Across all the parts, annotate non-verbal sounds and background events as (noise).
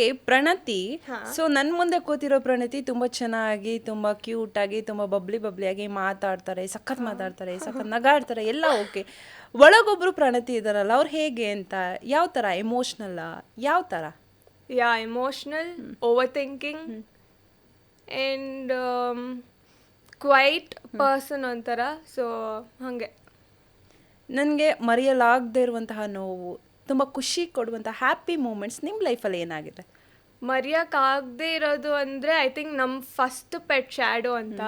Okay ಪ್ರಣತಿ. So ನನ್ನ ಮುಂದೆ ಕೂತಿರೋ ಪ್ರಣತಿ ತುಂಬಾ ಚೆನ್ನಾಗಿ ತುಂಬಾ ಕ್ಯೂಟ್ ಆಗಿ ತುಂಬಾ ಬಬ್ಲಿ ಬಬ್ಲಿ ಆಗಿ ಮಾತಾಡ್ತಾರೆ ಸಖತ್ ಮಾತಾಡ್ತಾರೆ ಸಖತ್ ನಗಾಡ್ತಾರೆ ಎಲ್ಲ ಓಕೆ ಒಳಗೊಬ್ರು ಪ್ರಣತಿ ಇದಾರಲ್ಲ ಅವ್ರು ಹೇಗೆ ಅಂತ ಯಾವ ತರ? ಎಮೋಷನಲ್ ಯಾವ ತರ? Yeah emotional overthinking and quiet person ಒಂಥರ ಸೊ ಹಾಗೆ. ನನಗೆ ಮರೆಯಲಾಗದೇ ಇರುವಂತಹ ನೋವು ತುಂಬ ಖುಷಿ ಕೊಡುವಂಥ ಹ್ಯಾಪಿ ಮೂಮೆಂಟ್ಸ್ ನಿಮ್ಮ ಲೈಫಲ್ಲಿ ಏನಾಗಿದೆ? ಮರೆಯೋಕ್ಕಾಗದೇ ಇರೋದು ಅಂದರೆ ಐ ಥಿಂಕ್ ನಮ್ಮ ಫಸ್ಟ್ ಪೆಟ್ ಶ್ಯಾಡೋ ಅಂತ.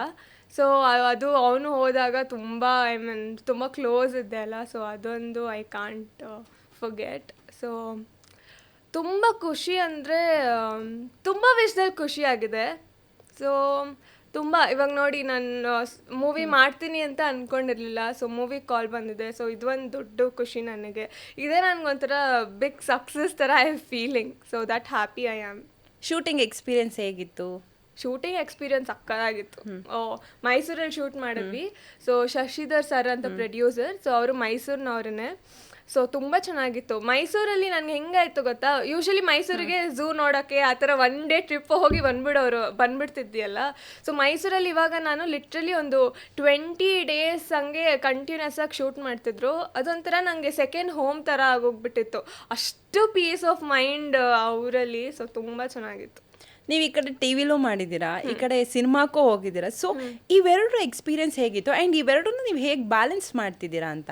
ಸೊ ಅದು ಅವನು ಹೋದಾಗ ತುಂಬ ಐ ಮೀನ್ ತುಂಬ ಕ್ಲೋಸ್ ಇದ್ದೆ ಅಲ್ಲ. ಸೊ ಅದೊಂದು ಐ ಕಾಂಟ್ ಫೊಗೆಟ್ ಸೊ ತುಂಬ ಖುಷಿ ಅಂದರೆ ತುಂಬ ವಿಷಯದಲ್ಲಿ ಖುಷಿಯಾಗಿದೆ. ಸೊ ತುಂಬ ಇವಾಗ ನೋಡಿ ನಾನು ಮೂವಿ ಮಾಡ್ತೀನಿ ಅಂತ ಅಂದ್ಕೊಂಡಿರಲಿಲ್ಲ ಸೊ ಮೂವಿ ಕಾಲ್ ಬಂದಿದೆ. ಸೊ ಇದು ಒಂದು ದೊಡ್ಡ ಖುಷಿ ನನಗೆ. ಇದೇ ನನಗೊಂಥರ ಬಿಗ್ ಸಕ್ಸಸ್ ಥರ I feeling so that happy I am shooting experience ಹೇಗಿತ್ತು ಶೂಟಿಂಗ್ ಎಕ್ಸ್ಪೀರಿಯನ್ಸ್ ಅಕ್ಕದಾಗಿತ್ತು ಓ ಮೈಸೂರಲ್ಲಿ ಶೂಟ್ ಮಾಡಿದ್ವಿ. ಸೊ ಶಶಿಧರ್ ಸರ್ ಅಂತ ಪ್ರೊಡ್ಯೂಸರ್ ಸೊ ಅವರು ಮೈಸೂರಿನವ್ರನ್ನೇ. ಸೊ ತುಂಬ ಚೆನ್ನಾಗಿತ್ತು. ಮೈಸೂರಲ್ಲಿ ನನಗೆ ಹೆಂಗಾಯ್ತು ಗೊತ್ತಾ? ಯೂಶಲಿ ಮೈಸೂರಿಗೆ ಝೂ ನೋಡೋಕ್ಕೆ ಆ ಥರ ಒನ್ ಡೇ ಟ್ರಿಪ್ ಹೋಗಿ ಬಂದ್ಬಿಡೋರು ಬಂದ್ಬಿಡ್ತಿದ್ಯಲ್ಲ ಸೊ ಮೈಸೂರಲ್ಲಿ ಇವಾಗ ನಾನು ಲಿಟ್ರಲಿ ಒಂದು ಟ್ವೆಂಟಿ ಡೇಸ್ ಹಂಗೆ ಕಂಟಿನ್ಯೂಸ್ ಆಗಿ ಶೂಟ್ ಮಾಡ್ತಿದ್ರು. ಅದೊಂಥರ ನನಗೆ ಸೆಕೆಂಡ್ ಹೋಮ್ ಥರ ಆಗೋಗ್ಬಿಟ್ಟಿತ್ತು. ಅಷ್ಟು ಪೀಸ್ ಆಫ್ ಮೈಂಡ್ ಅವರಲ್ಲಿ ಸೊ ತುಂಬ ಚೆನ್ನಾಗಿತ್ತು. ನೀವು ಈ ಕಡೆ ಟಿವಿಲೂ ಮಾಡಿದ್ದೀರಾ? ಈ ಕಡೆ ಸಿನಿಮಾಕ್ಕೂ ಹೋಗಿದ್ದೀರಾ? ಸೊ ಇವೆರಡು ಎಕ್ಸ್ಪೀರಿಯನ್ಸ್ ಹೇಗಿತ್ತು? ಆ್ಯಂಡ್ ಇವೆರಡನ್ನು ನೀವು ಹೇಗೆ ಬ್ಯಾಲೆನ್ಸ್ ಮಾಡ್ತಿದ್ದೀರಾ ಅಂತ?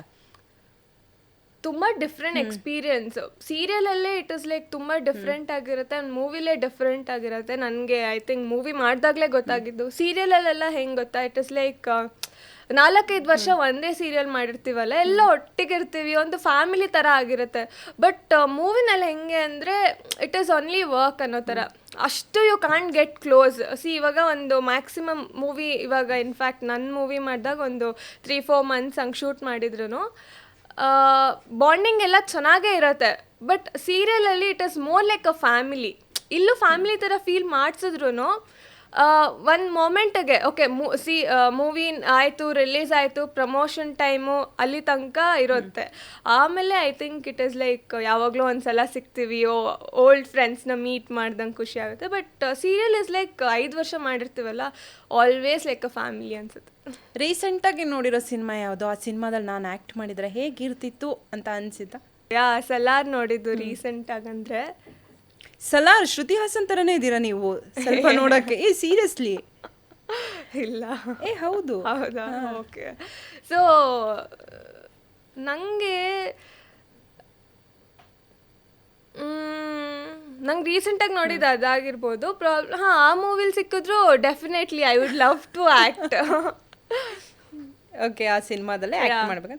ತುಂಬ ಡಿಫ್ರೆಂಟ್ ಎಕ್ಸ್ಪೀರಿಯನ್ಸ್ ಸೀರಿಯಲಲ್ಲೇ ಇಟ್ ಇಸ್ ಲೈಕ್ ತುಂಬ ಡಿಫ್ರೆಂಟ್ ಆಗಿರುತ್ತೆ ಆ್ಯಂಡ್ ಮೂವಿಲೇ ಡಿಫ್ರೆಂಟ್ ಆಗಿರುತ್ತೆ ನನಗೆ. ಐ ಥಿಂಕ್ ಮೂವಿ ಮಾಡಿದಾಗಲೇ ಗೊತ್ತಾಗಿದ್ದು. ಸೀರಿಯಲಲ್ಲೆಲ್ಲ ಹೆಂಗೆ ಗೊತ್ತಾ? ಇಟ್ ಇಸ್ ಲೈಕ್ ನಾಲ್ಕೈದು ವರ್ಷ ಒಂದೇ ಸೀರಿಯಲ್ ಮಾಡಿರ್ತೀವಲ್ಲ? ಎಲ್ಲ ಒಟ್ಟಿಗೆ ಇರ್ತೀವಿ ಒಂದು ಫ್ಯಾಮಿಲಿ ಥರ ಆಗಿರುತ್ತೆ. ಬಟ್ ಮೂವಿನಲ್ಲಿ ಹೆಂಗೆ ಅಂದರೆ ಇಟ್ ಈಸ್ ಓನ್ಲಿ ವರ್ಕ್ ಅನ್ನೋ ಥರ ಅಷ್ಟು you can't get close C ಇವಾಗ ಒಂದು ಮ್ಯಾಕ್ಸಿಮಮ್ ಮೂವಿ ಇವಾಗ ಇನ್ಫ್ಯಾಕ್ಟ್ ನನ್ನ ಮೂವಿ ಮಾಡಿದಾಗ ಒಂದು ತ್ರೀ ಫೋರ್ ಮಂತ್ಸ್ ಹಂಗೆ ಶೂಟ್ ಮಾಡಿದ್ರು ಬಾಂಡಿಂಗ್ ಎಲ್ಲ ಚೆನ್ನಾಗೇ ಇರುತ್ತೆ. But ಸೀರಿಯಲಲ್ಲಿ it is more like a family ಇಲ್ಲೂ ಫ್ಯಾಮಿಲಿ ಥರ ಫೀಲ್ ಮಾಡಿಸಿದ್ರು ಒಂದು ಮೊಮೆಂಟಿಗೆ ಓಕೆ ಮೂ ಸಿ ಮೂವಿ ಆಯಿತು ರಿಲೀಸ್ ಆಯಿತು ಪ್ರಮೋಷನ್ ಟೈಮು ಅಲ್ಲಿ ತನಕ ಇರುತ್ತೆ. ಆಮೇಲೆ I think it is like ಯಾವಾಗಲೂ ಒಂದು ಸಲ ಸಿಗ್ತೀವಿ ಓ ಓಲ್ಡ್ ಫ್ರೆಂಡ್ಸ್ನ ಮೀಟ್ ಮಾಡ್ದಂಗೆ ಖುಷಿ ಆಗುತ್ತೆ ಬಟ್ ಸೀರಿಯಲ್ ಇಸ್ ಲೈಕ್ ಐದು ವರ್ಷ ಮಾಡಿರ್ತೀವಲ್ಲ ಆಲ್ವೇಸ್ ಲೈಕ್ ಅ ಫ್ಯಾಮಿಲಿ ಅನ್ಸುತ್ತೆ. ರೀಸೆಂಟಾಗಿ ನೋಡಿರೋ ಸಿನಿಮಾ ಯಾವುದು? ಆ ಸಿನಿಮಾದಲ್ಲಿ ನಾನು ಆ್ಯಕ್ಟ್ ಮಾಡಿದರೆ ಹೇಗಿರ್ತಿತ್ತು ಅಂತ ಅನಿಸಿದ್ದ? ಯಾ ಸಲಾರ್ ನೋಡಿದ್ದು ರೀಸೆಂಟಾಗಂದ್ರೆ ಸಲಾರ್ ಶ್ರುತಿ ಹಾಸನ್ ತರನೇ ಇದ್ದೀರಾ ನೀವು? ಸ್ವಲ್ಪ (laughs) ನೋಡಕ್ಕೆ. ಏ ಸೀರಿಯಸ್ಲಿ ಇಲ್ಲ. ಏ ಹೌದು. ಹೌದಾ? ಓಕೆ. ಸೊ ನನಗೆ ನಂಗೆ ರೀಸೆಂಟಾಗಿ ನೋಡಿದ್ದು ಅದಾಗಿರ್ಬೋದು. ಪ್ರಾಬ್ಲಮ್ ಹಾಂ ಆ ಮೂವಿಲಿ ಸಿಕ್ಕಿದ್ರು definitely I would love to act okay ಆ ಸಿನಿಮಾದಲ್ಲೇ ಆ್ಯಕ್ಟ್ ಮಾಡ್ಬೇಕಂತ.